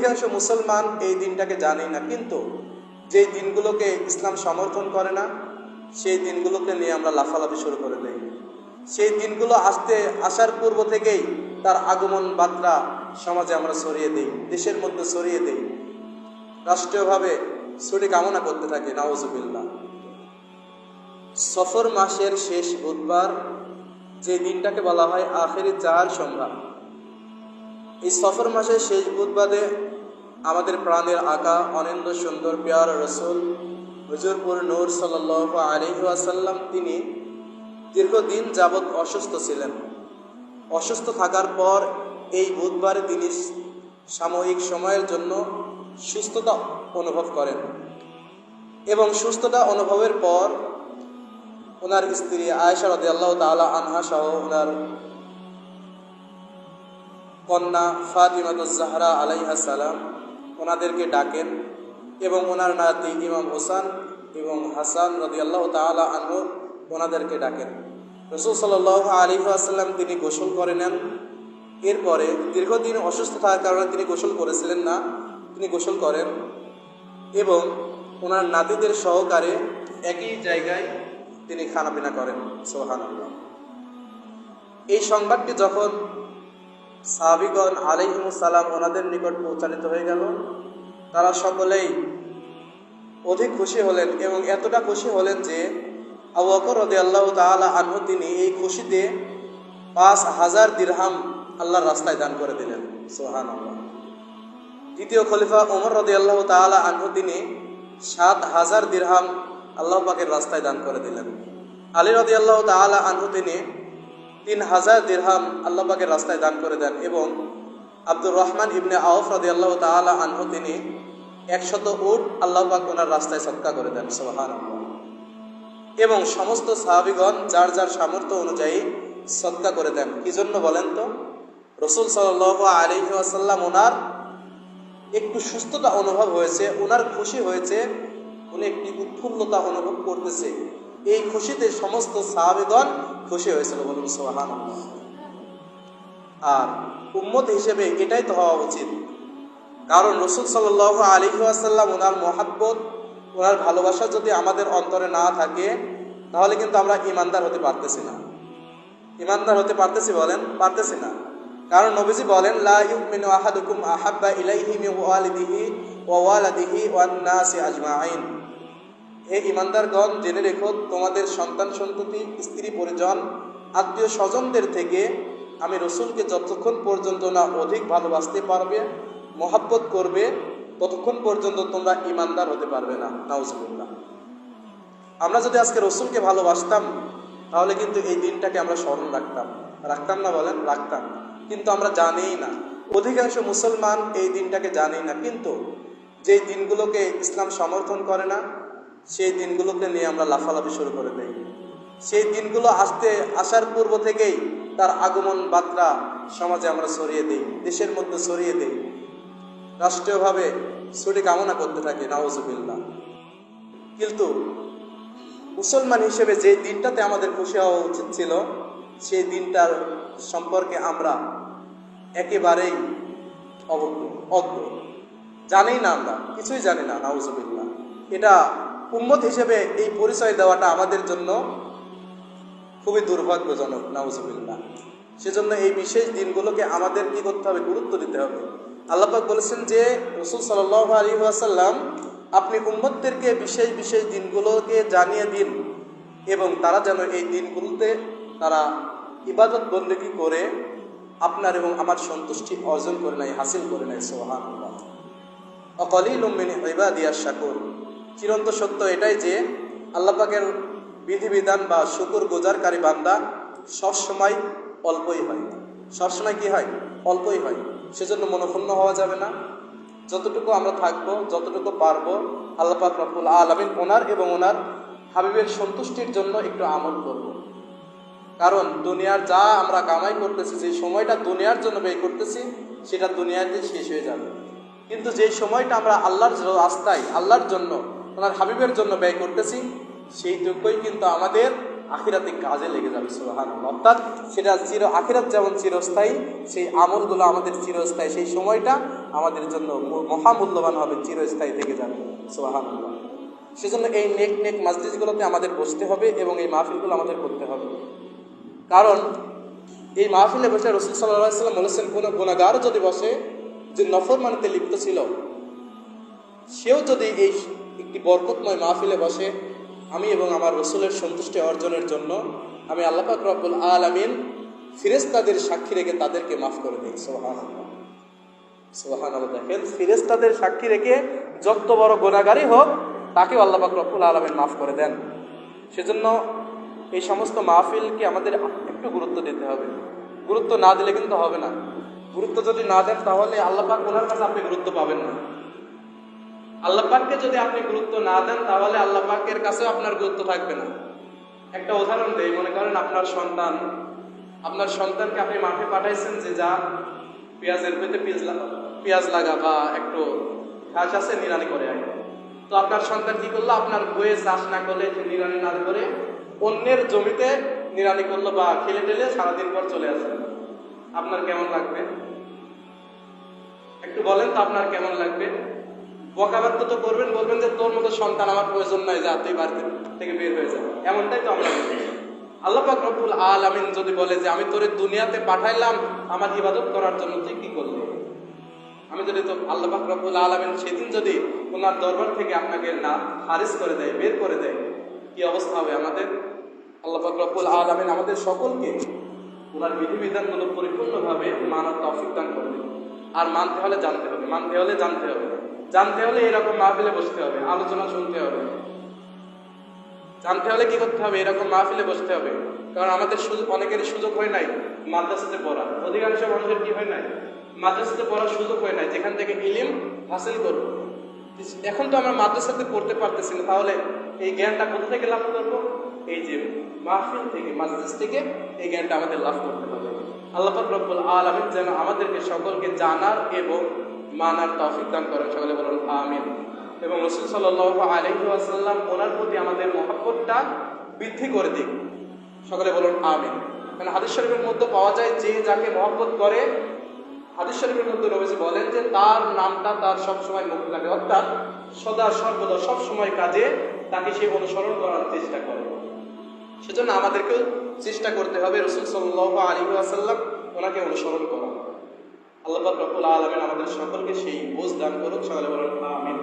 অধিকাংশ মুসলমান এই দিনটাকে জানে না, কিন্তু যেই দিনগুলোকে ইসলাম সমর্থন করে না, সেই দিনগুলোকে নিয়ে আমরা লাফালাফি শুরু করে দেই। সেই দিনগুলো আসতে, আসার পূর্ব থেকেই তার আগমন বার্তা সমাজে আমরা ছড়িয়ে দেই, দেশের মধ্যে ছড়িয়ে দেই। রাষ্ট্রীয়ভাবে ছুটি কামনা করতে থাকি নওয়াজুবিল্লাহ সফর মাসের শেষ বুধবার যে দিনটাকে বলা হয় আখেরি চার সম্ভ্রাম এই সফর মাসের শেষ বুধবারে আমাদের প্রাণের আঁকা অনিন্দ সুন্দর পেয়ার রসুল হুজুরপুর নূর সাল আলহি আসাল্লাম তিনি দীর্ঘদিন যাবৎ অসুস্থ ছিলেন। অসুস্থ থাকার পর এই বুধবারে তিনি সাময়িক সময়ের জন্য সুস্থতা অনুভব করেন এবং সুস্থতা অনুভবের পর ওনার স্ত্রী আয়েশা রদি আল্লাহ তালা আনহা সহ ওনার কন্যা ফাতিমাতুজ জাহরা আলাইহা সালাম, ওনাদেরকে ডাকেন এবং ওনার নাতি ইমাম হোসান এবং হাসান রদি আল্লাহ তালা আনহু ওনাদেরকে ডাকেন। রসুল সাল আলী আসাল্লাম তিনি গোসল করে নেন। এরপরে দীর্ঘদিন অসুস্থ থাকার কারণে তিনি গোসল করেছিলেন না, তিনি গোসল করেন এবং ওনার নাতিদের সহকারে একই জায়গায় তিনি খানাপিনা করেন। সোহান এই সংবাদটি যখন সাহাবিগণ আলিহিমুসালাম ওনাদের নিকট পৌঁছানিত হয়ে গেল। তারা সকলেই অধিক খুশি হলেন এবং এতটা খুশি হলেন যে আবু বকর রদি আল্লাহ তালা আনহু তিনি এই খুশিতে পাঁচ হাজার দিরহাম আল্লাহর রাস্তায় দান করে দিলেন। সোহান দ্বিতীয় খলিফা ওমর রদি আল্লাহ তালা আনহু তিনি সাত হাজার দিরহাম আল্লাহ পাকের রাস্তায় দান করে দিলেন। আলী রদি আল্লাহ তালা আনহু তিনি তিন হাজার দিরহাম আল্লাপাকের রাস্তায় দান করে দেন এবং আব্দুর রহমান ইবনে আউফ রদি আল্লাহ তালা আনহু তিনি একশত উট আল্লাহ পাক ওনার রাস্তায় সৎকা করে দেন সোহান এবং সমস্ত সাহাবিগণ যার যার সামর্থ্য অনুযায়ী সৎকা করে দেন। কি জন্য বলেন তো? রসুল সাল আলহি আসাল্লাম ওনার একটু সুস্থতা অনুভব হয়েছে, ওনার খুশি হয়েছে, উনি একটি উৎফুল্লতা অনুভব করতেছে। এই খুশিতে সমস্ত সাহাবিগণ খুশি হয়েছিল বলুন সোহান আর উম্মত হিসেবে এটাই তো হওয়া উচিত। কারণ রসুল সাল আলী আসাল্লাম ওনার মহাব্বত ওনার ভালোবাসা যদি আমাদের অন্তরে না থাকে, তাহলে কিন্তু আমরা ইমানদার হতে পারতেছি না। ইমানদার হতে পারতেছি বলেন, পারতেছি না। কারণ নবীজি বলেন আহাদুকুম আহাব্বা ইলাইহি ওয়ালিদিহি ওয়া ওয়ালাদিহি ওয়ান নাসি আজমাইন। হে ইমানদারগণ, জেনে রেখো, তোমাদের সন্তান সন্ততি, স্ত্রী পরিজন, আত্মীয় স্বজনদের থেকে আমি রসুলকে যতক্ষণ পর্যন্ত না অধিক ভালোবাসতে পারবে, মহাব্বত করবে, ততক্ষণ পর্যন্ত তোমরা ইমানদার হতে পারবে না। নাউজুবিল্লাহ। আমরা যদি আজকে রসুলকে ভালোবাসতাম, তাহলে কিন্তু এই দিনটাকে আমরা স্মরণ রাখতাম। রাখতাম না বলেন? রাখতাম। কিন্তু আমরা জানিই না। অধিকাংশ মুসলমান এই দিনটাকে জানেই না। কিন্তু যেই দিনগুলোকে ইসলাম সমর্থন করে না সেই দিনগুলোকে নিয়ে আমরা লাফালাফি শুরু করে দেই। সেই দিনগুলো আসতে, আসার পূর্ব থেকেই তার আগমন বার্তা সমাজে আমরা ছড়িয়ে দিই, দেশের মধ্যে ছড়িয়ে দিই। রাষ্ট্রীয়ভাবে ছুটি কামনা করতে থাকি নওয়াজুবিল্লাহ কিন্তু মুসলমান হিসেবে যে দিনটাতে আমাদের খুশি হওয়া উচিত ছিল, সেই দিনটার সম্পর্কে আমরা একেবারেই অবজ্ঞ অজ্ঞ। জানি না আমরা, কিছুই জানি না, নাউজুবিল্লাহ। এটা উম্মত হিসেবে এই পরিচয় দেওয়াটা আমাদের জন্য খুবই দুর্ভাগ্যজনক, নাউজুবিল্লাহ। সেজন্য এই বিশেষ দিনগুলোকে আমাদের কি করতে হবে? গুরুত্ব দিতে হবে। আল্লাপাক বলেছেন যে, রসুল সাল আলী আসাল্লাম আপনি উম্মতদেরকে বিশেষ বিশেষ দিনগুলোকে জানিয়ে দিন এবং তারা যেন এই দিনগুলোতে তারা ইবাদত বন্দেগি করে আপনার এবং আমার সন্তুষ্টি অর্জন করে নেয়, হাসিল করে নেয় সোহান অকলিল উম্মিনী ইবাদিয়া শাকুর। চিরন্ত সত্য এটাই যে আল্লাপাকের বিধিবিধান বা শুকুর গোজারকারী বান্দা সবসময় অল্পই হয়। সবসময় কি হয়? অল্পই হয়। সেজন্য মনক্ষুণ্ণ হওয়া যাবে না। যতটুকু আমরা থাকব, যতটুকু পারব, আল্লাহ পাক রব্বুল আলমিন ওনার এবং ওনার হাবিবের সন্তুষ্টির জন্য একটু আমল করব। কারণ দুনিয়ার যা আমরা কামাই করতেছি, যে সময়টা দুনিয়ার জন্য ব্যয় করতেছি, সেটা দুনিয়াতে শেষ হয়ে যাবে। কিন্তু যে সময়টা আমরা আল্লাহর রাস্তায়, আল্লাহর জন্য ওনার হাবিবের জন্য ব্যয় করতেছি সেই সেইটুকুই কিন্তু আমাদের আখিরাতে কাজে লেগে যাবে সুবাহান অর্থাৎ সেটা চির, আখিরাত যেমন চিরস্থায়ী, সেই আমলগুলো আমাদের চিরস্থায়ী, সেই সময়টা আমাদের জন্য মহামূল্যবান হবে, চিরস্থায়ী থেকে যাবে সুবাহান সেজন্য এই নেক নেক মসজিদগুলোতে আমাদের বসতে হবে এবং এই মাহফিলগুলো আমাদের করতে হবে। কারণ এই মাহফিলে বসে রসুল সাল্লাহ সাল্লাম বলেছেন, কোনো গুণাগার যদি বসে, যে নফর মানিতে লিপ্ত ছিল, সেও যদি এই একটি বরকতময় মাহফিলে বসে আমি এবং আমার রসুলের সন্তুষ্টি অর্জনের জন্য আমি আল্লাপাক রব্বুল আলমিন ফিরেস্তাদের সাক্ষী রেখে তাদেরকে মাফ করে দিই। সোহান সোহান দেখেন ফিরেস্তাদের সাক্ষী রেখে যত বড় গোনাগারই হোক, তাকেও আল্লাপাক রব্বুল আলমিন মাফ করে দেন। সেজন্য এই সমস্ত মাহফিলকে আমাদের একটু গুরুত্ব দিতে হবে। গুরুত্ব না দিলে কিন্তু হবে না। গুরুত্ব যদি না দেন, তাহলে আল্লাপাক ওনার কাছে আপনি গুরুত্ব পাবেন না। আল্লাহ পাককে যদি আপনি গুরুত্ব না দেন, তাহলে আল্লাহ পাকের কাছেও আপনার গুরুত্ব থাকবে না। একটা উদাহরণ দেই, মনে করেন আপনার সন্তান, আপনার সন্তানকে আপনি মাঠে পাঠাইছেন যে যা, পেঁয়াজের পেতে পেঁয়াজ লাগা পেঁয়াজ লাগা বা একটু ঘাস আছে নিরানি করে আয় তো আপনার সন্তান কি করল? আপনার বইয়ে চাষ না করলে নিরানি না করে অন্যের জমিতে নিরানি করল বা খেলে টেলে সারাদিন পর চলে আসে আপনার কেমন লাগবে? একটু বলেন তো আপনার কেমন লাগবে? বকাবাদ তো করবেন, বলবেন যে তোর মতো সন্তান আমার প্রয়োজন নাই, যা, তুই বাড়িতে থেকে বের হয়ে যাবে এমনটাই তো আমরা। আল্লাহ পাক রব্বুল আলামিন যদি বলে যে, আমি তোরে দুনিয়াতে পাঠাইলাম, আমার ইবাদত করার জন্য তুই কি করলি? আমি যদি তো আল্লাহ পাক রব্বুল আলামিন সেদিন যদি ওনার দরবার থেকে আপনাকে না খারিজ করে দেয়, বের করে দেয়, কি অবস্থা হবে আমাদের? আল্লাহ পাক রব্বুল আলামিন আমাদের সকলকে ওনার বিধিবিধানগুলো পরিপূর্ণভাবে মানার তৌফিক দান করবে আর মানতে হলে জানতে হবে, মানতে হলে জানতে হবে। জানতে হলে এরকম মাহফিলে বসতে হবে, আলোচনা শুনতে হবে। জানতে হলে কি করতে হবে? এরকম মাহফিলে বসতে হবে। কারণ আমাদের সুযোগ অনেকের সুযোগ হয় নাই মাদ্রাসাতে পড়া অধিকাংশ মানুষের কি হয় নাই? মাদ্রাসাতে পড়ার সুযোগ হয় নাই। যেখান থেকে ইলিম হাসিল করব। এখন তো আমরা মাদ্রাসাতে পড়তে পারতেছি না। তাহলে এই জ্ঞানটা কোথা থেকে লাভ করব? এই যে মাহফিল থেকে, মাদ্রাস থেকে এই জ্ঞানটা আমাদের লাভ করতে হবে। আল্লাহ রব্বুল আলামিন যেন আমাদেরকে সকলকে জানার এবং মানার তৌফিক দান করেন, সকলে বলুন আমিন। এবং রসুল সাল্লাহ আলহি আসাল্লাম ওনার প্রতি আমাদের মহব্বতটা বৃদ্ধি করে দিক। সকলে বলুন আমিন। কারণ হাদিস শরীফের মধ্যে পাওয়া যায়, যে যাকে মহব্বত করে, হাদিস শরীফের মধ্যে নবীজি বলেন যে তার নামটা তার সবসময় মুখ লাগে অর্থাৎ সদা সর্বদা সব সময় কাজে তাকে সে অনুসরণ করার চেষ্টা করে। সেজন্য আমাদেরকেও চেষ্টা করতে হবে রসুল সাল্লাহ আলী আসাল্লাম ওনাকে অনুসরণ করা। আল্লাহ রব্বুল আলমিন আমাদের সকলকে সেই বোঝ দান করুক সকালে বলুন আমিন।